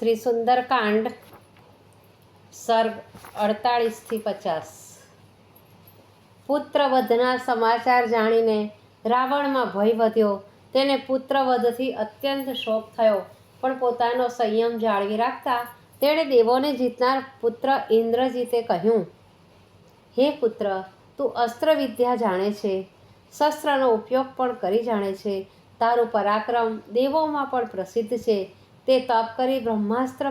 શ્રી સુંદરકાંડ, સર્ગ અડતાળીસથી પચાસ. પુત્રવધના સમાચાર જાણીને રાવણમાં ભય વધ્યો. તેને પુત્રવધથી અત્યંત શોક થયો, પણ પોતાનો સંયમ જાળવી રાખતા તેણે દેવોને જીતનાર પુત્ર ઇન્દ્રજીતે કહ્યું, હે પુત્ર, તું અસ્ત્ર વિદ્યા જાણે છે, શસ્ત્રનો ઉપયોગ પણ કરી જાણે છે. તારું પરાક્રમ દેવોમાં પણ પ્રસિદ્ધ છે. તે તપ કરી બ્રહ્માસ્ત્ર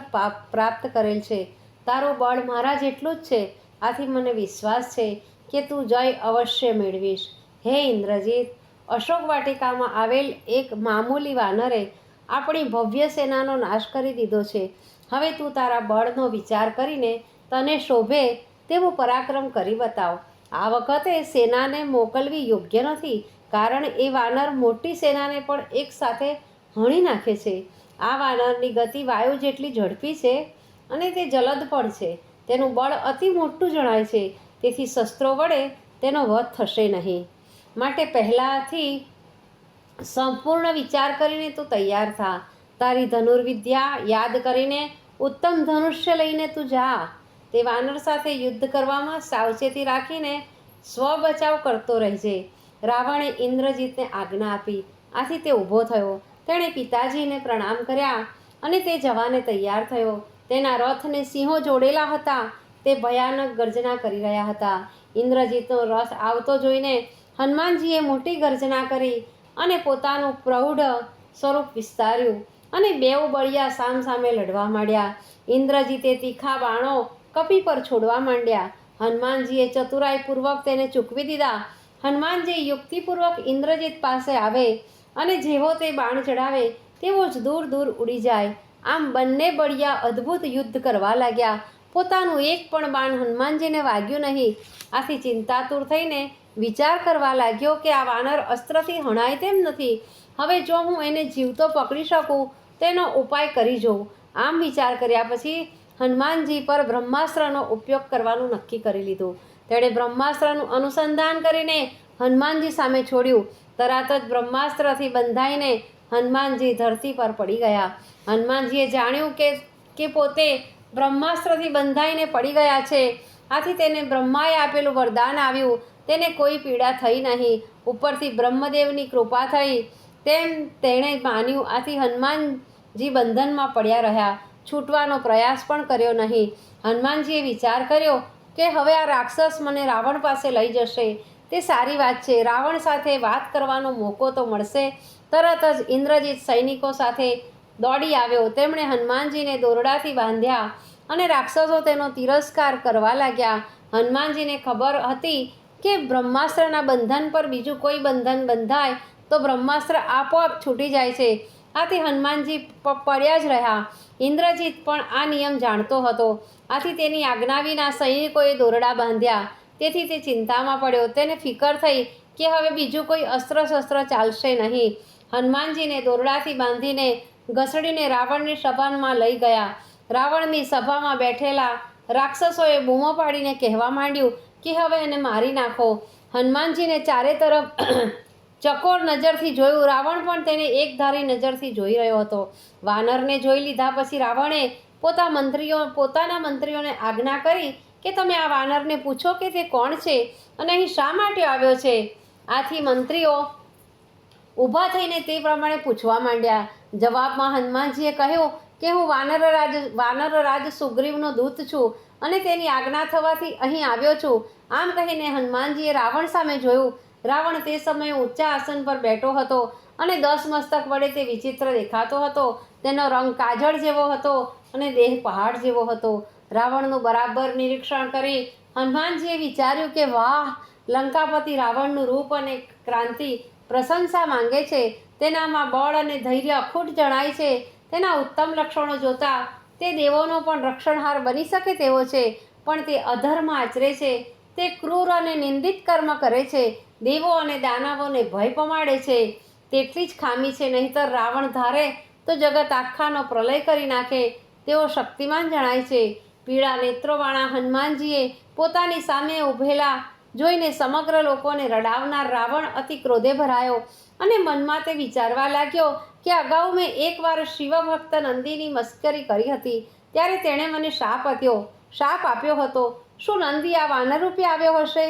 પ્રાપ્ત કરેલ છે. તારું બળ મારા જેટલું જ છે. આથી મને વિશ્વાસ છે કે તું જય અવશ્ય મેળવીશ. હે ઇન્દ્રજીત, અશોક વાટિકામાં આવેલ એક મામૂલી વાનરે આપણી ભવ્ય સેનાનો નાશ કરી દીધો છે. હવે તું તારા બળનો વિચાર કરીને તને શોભે તેવું પરાક્રમ કરી બતાવ. આ વખતે સેનાને મોકલવી યોગ્ય નથી, કારણ એ વાનર મોટી સેનાને પણ એકસાથે હણી નાખે છે. આ વાનરની ગતિ વાયુ જેટલી ઝડપી છે અને તે જલદ પણ છે. તેનું બળ અતિ મોટું જણાય છે. તેથી શસ્ત્રો વડે તેનો વધ થશે નહીં. માટે પહેલાંથી સંપૂર્ણ વિચાર કરીને તું તૈયાર થા. તારી ધનુર્વિદ્યા યાદ કરીને ઉત્તમ ધનુષ્ય લઈને તું જા. તે વાનર સાથે યુદ્ધ કરવામાં સાવચેતી રાખીને સ્વ બચાવ કરતો રહેજે. રાવણે ઇન્દ્રજીતને આજ્ઞા આપી. આથી તે ઊભો થયો. તેણે પિતાજીને પ્રણામ કર્યા અને તે જવાને તૈયાર થયો. તેના રથને સિંહો જોડેલા હતા. તે ભયાનક ગર્જના કરી રહ્યા હતા. ઇન્દ્રજીતનો રથ આવતો જોઈને હનુમાનજીએ મોટી ગર્જના કરી અને પોતાનું પ્રૌઢ સ્વરૂપ વિસ્તાર્યું અને બેઉ બળિયા સામસામે લડવા માંડ્યા. ઇન્દ્રજીતે તીખા બાણો કપી પર છોડવા માંડ્યા. હનુમાનજીએ ચતુરાઈપૂર્વક તેને ચૂકવી દીધા. હનુમાનજી યુક્તિપૂર્વક ઇન્દ્રજીત પાસે આવે અને જેવો તે બાણ ચડાવે, તેવો જ દૂર દૂર ઉડી જાય. આમ બંને બળિયા અદ્ભુત યુદ્ધ કરવા લાગ્યા. પોતાનું એક પણ બાણ હનુમાનજીને વાગ્યું નહીં. આથી ચિંતાતુર થઈને વિચાર કરવા લાગ્યો કે આ વાનર અસ્ત્રથી હણાય તેમ નથી. હવે જો હું એને જીવતો પકડી શકું, તેનો ઉપાય કરી જોઉં. આમ વિચાર કર્યા પછી હનુમાનજી પર બ્રહ્માસ્ત્રનો ઉપયોગ કરવાનું નક્કી કરી લીધું. તેણે બ્રહ્માસ્ત્રનું અનુસંધાન કરીને હનુમાનજી સામે છોડ્યું. તરત જ બ્રહ્માસ્ત્રથી બંધાઈને હનુમાનજી ધરતી પર પડી ગયા. હનુમાનજીએ જાણ્યું કે કે પોતે બ્રહ્માસ્ત્રથી બંધાઈને પડી ગયા છે. આથી તેને બ્રહ્માએ આપેલું વરદાન આવ્યું. તેને કોઈ પીડા થઈ નહીં. ઉપરથી બ્રહ્મદેવની કૃપા થઈ. તેમ તેણે માન્યું. આથી હનુમાનજી બંધનમાં પડ્યા રહ્યા. છૂટવાનો પ્રયાસ પણ કર્યો નહીં. હનુમાનજીએ વિચાર કર્યો કે હવે આ રાક્ષસ મને રાવણ પાસે લઈ જશે. તે સારી વાત છે. રાવણ સાથે વાત કરવાનો મોકો તો મળશે. તરત જ ઇન્દ્રજીત સૈનિકો સાથે દોડી આવ્યો. તેમણે હનુમાનજીને દોરડાથી બાંધ્યા અને રાક્ષસો તેનો તિરસ્કાર કરવા લાગ્યા. હનુમાનજીને ખબર હતી કે બ્રહ્માસ્ત્રના બંધન પર બીજું કોઈ બંધન બંધાય તો બ્રહ્માસ્ત્ર આપોઆપ છૂટી જાય છે. આથી હનુમાનજી પડ્યા જ રહ્યા. ઇન્દ્રજીત પણ આ નિયમ જાણતો હતો. આથી તેની આજ્ઞા વિના સૈનિકોએ દોરડા બાંધ્યા. તેથી તે ચિંતામાં પડ્યો. તેને ફિકર થઈ કે હવે બીજું કોઈ અસ્ત્ર શસ્ત્ર ચાલશે નહીં. હનુમાનજીને દોરડાથી બાંધીને ઘસડીને રાવણની સભામાં લઈ ગયા. રાવણની સભામાં બેઠેલા રાક્ષસોએ બૂમો પાડીને કહેવા માંડ્યું કે હવે એને મારી નાખો. હનુમાનજીને ચારે તરફ ચકોર નજરથી જોયું. રાવણ પણ તેને એકધારી નજરથી જોઈ રહ્યો હતો. વાનરને જોઈ લીધા પછી રાવણે પોતા મંત્રીઓ, પોતાના મંત્રીઓને આજ્ઞા કરી કે તમે આ વાનરને પૂછો કે તે કોણ છે અને અહીં શા માટે આવ્યો છે? આથી મંત્રીઓ ઊભા થઈને તે પ્રમાણે પૂછવા માંડ્યા. જવાબમાં હનુમાનજીએ કહ્યું કે હું વાનર રાજ વાનર રાજ સુગ્રીવનો દૂત છું અને તેની આજ્ઞા થવાથી અહીં આવ્યો છું. આમ કહીને હનુમાનજીએ રાવણ સામે જોયું. રાવણ તે સમયે ઊંચા આસન પર બેઠો હતો અને દસ મસ્તક વડે તે વિચિત્ર દેખાતો હતો. તેનો રંગ કાજળ જેવો હતો અને દેહ પહાડ જેવો હતો. રાવણનું બરાબર નિરીક્ષણ કરી હનુમાનજીએ વિચાર્યું કે વાહ, લંકાપતિ રાવણનું રૂપ અને ક્રાંતિ પ્રશંસા માંગે છે. તેનામાં બળ અને ધૈર્ય અખૂટ જણાય છે. તેના ઉત્તમ લક્ષણો જોતા તે દેવોનો પણ રક્ષણહાર બની શકે તેવો છે, પણ તે અધર્મ આચરે છે. તે ક્રૂર અને નિંદિત કર્મ કરે છે. દેવો અને દાનવોને ભય પમાડે છે. તેટલી જ ખામી છે, નહીંતર રાવણ ધારે તો જગત આખાનો પ્રલય કરી નાખે, તેઓ શક્તિમાન જણાય છે. પીળા નેત્રોવાળા હનુમાનજીએ પોતાની સામે ઊભેલા જોઈને સમગ્ર લોકોને રડાવનાર રાવણ અતિ ક્રોધે ભરાયો અને મનમાં તે વિચારવા લાગ્યો કે અગાઉ મેં એકવાર શિવભક્ત નંદીની મસ્કરી કરી હતી, ત્યારે તેણે મને શાપ આપ્યો. શાપ આપ્યો હતો. શું નંદી આ વાનર રૂપે આવ્યો હશે?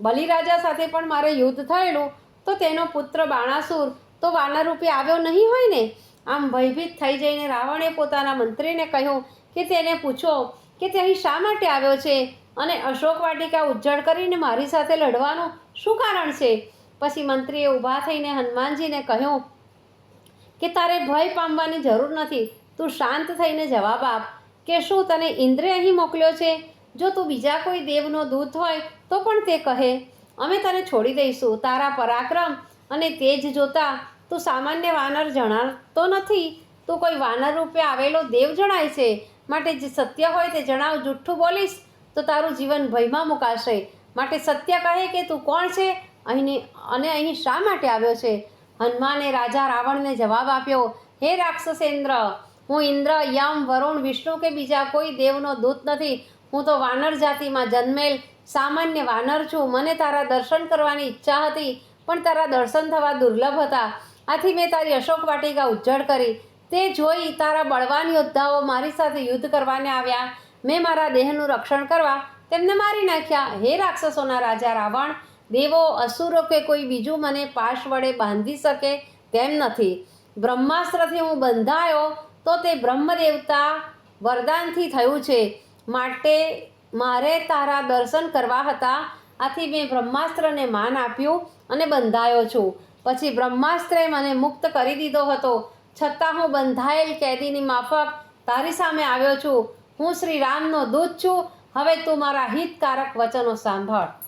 બલિરાજા સાથે પણ મારે યુદ્ધ થયેલું. તો તેનો પુત્ર બાણાસુર તો વાનર રૂપે આવ્યો નહીં હોય ને? આમ ભયભીત થઈ જઈને રાવણે પોતાના મંત્રીને કહ્યું કે તેને પૂછો કે તે અહીં શા માટે આવ્યો છે? અને અશોક વાટિકા ઉજ્જળ કરીને મારી સાથે લડવાનું શું કારણ છે? પછી મંત્રીએ ઊભા થઈને હનુમાનજીને કહ્યું કે, તારે ભય પામવાની જરૂર નથી. તું શાંત થઈને જવાબ આપ કે શું તને ઇન્દ્રે અહીં મોકલ્યો છે? જો તું બીજા કોઈ દેવનો દૂત હોય, તો પણ તે કહે. અમે તને છોડી દઈશું. તારા પરાક્રમ અને તેજ જોતા તું સામાન્ય વાનર જણાતો નથી. તું કોઈ વાનર રૂપે આવેલો દેવ જણાય છે. માટે જે સત્ય હોય તે જણાવ, જુઠ્ઠું બોલીશ તો તારું જીવન ભયમાં મુકાશે. માટે સત્ય કહે કે તું કોણ છે? અહીંની, અને અહીં શા માટે આવ્યો છે? હનુમાને રાજા રાવણને જવાબ આપ્યો, હે રાક્ષસેન્દ્ર હું ઇન્દ્ર, યમ, વરુણ, વિષ્ણુ કે બીજા કોઈ દેવનો દૂત નથી. હું તો વાનર જાતિમાં જન્મેલ, સામાન્ય વાનર છું. મને તારા દર્શન કરવાની ઈચ્છા હતી, પણ તારા દર્શન થવા દુર્લભ હતા. આથી મેં તારી અશોક વાટિકા ઉજ્જડ કરી. તે જોઈ તારા બળવાન યોદ્ધાઓ મારી સાથે યુદ્ધ કરવાને આવ્યા. મેં મારા દેહનું રક્ષણ કરવા તેમને મારી નાખ્યા. હે રાક્ષસોના રાજા રાવણ, દેવો અસુરો કે કોઈ બીજું મને પાશ વડે બાંધી શકે તેમ નથી. બ્રહ્માસ્ત્રથી હું બંધાયો તો તે બ્રહ્મદેવતા વરદાનથી થયું છે. માટે મારે તારા દર્શન કરવા હતા. આથી મેં બ્રહ્માસ્ત્રને માન આપ્યું અને બંધાયો છું. પછી બ્રહ્માસ્ત્રે મને મુક્ત કરી દીધો હતો. છતાં હું બંધાયેલ કેદીની માફક તારી સામે આવ્યો છું. હું શ્રી રામનો દૂત છું. હવે તું મારા હિતકારક વચનો સાંભળ.